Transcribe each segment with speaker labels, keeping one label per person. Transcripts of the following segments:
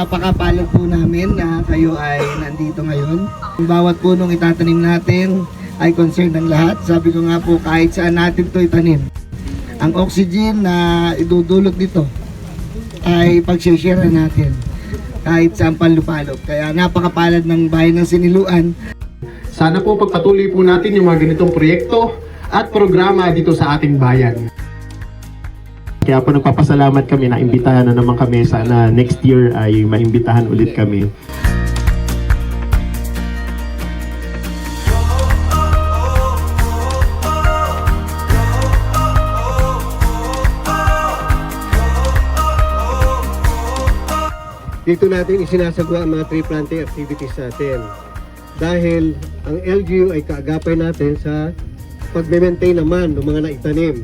Speaker 1: Napakapalad po namin na kayo ay nandito ngayon. Ang Bawat punong itatanim natin ay concern ng lahat. Sabi ko nga po kahit saan natin ito itanim. Ang oxygen na idudulot dito ay pag-share natin kahit saan panlupalop. Kaya napakapalad ng bayan ng Siniluan
Speaker 2: Sana po pagpatuloy po natin yung mga ganitong proyekto at programa dito sa ating bayan. Kaya po nagpapasalamat kami na imbitahan na naman kami. Sana next year ay maimbitahan ulit kami.
Speaker 3: dito natin isinasagawa ang mga tree planting activities natin. Dahil ang LGU ay kaagapay natin sa pag-maintain naman ng mga naitanim.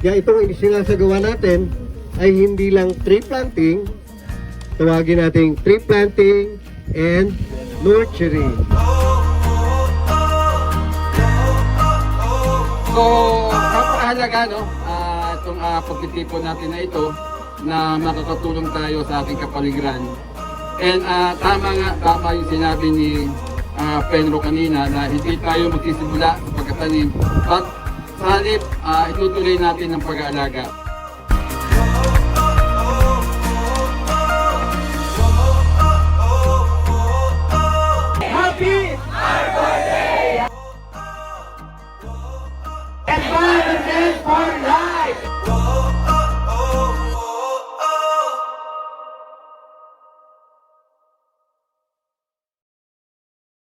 Speaker 3: Kaya itong isinasagawa natin ay hindi lang tree planting, tawagin nating tree planting and nurturing.
Speaker 4: So, napakahalaga no, ah, itong uh, pagtitipon natin na ito na makakatulong tayo sa ating kapaligiran. And ah, tama nga, tama yung sinabi ni ah, Penro kanina na hindi tayo magsisimula pagtatanim at sa halip uh, ah, itutuloy natin ang pag-aalaga. Happy Arbor Day! Environment for life!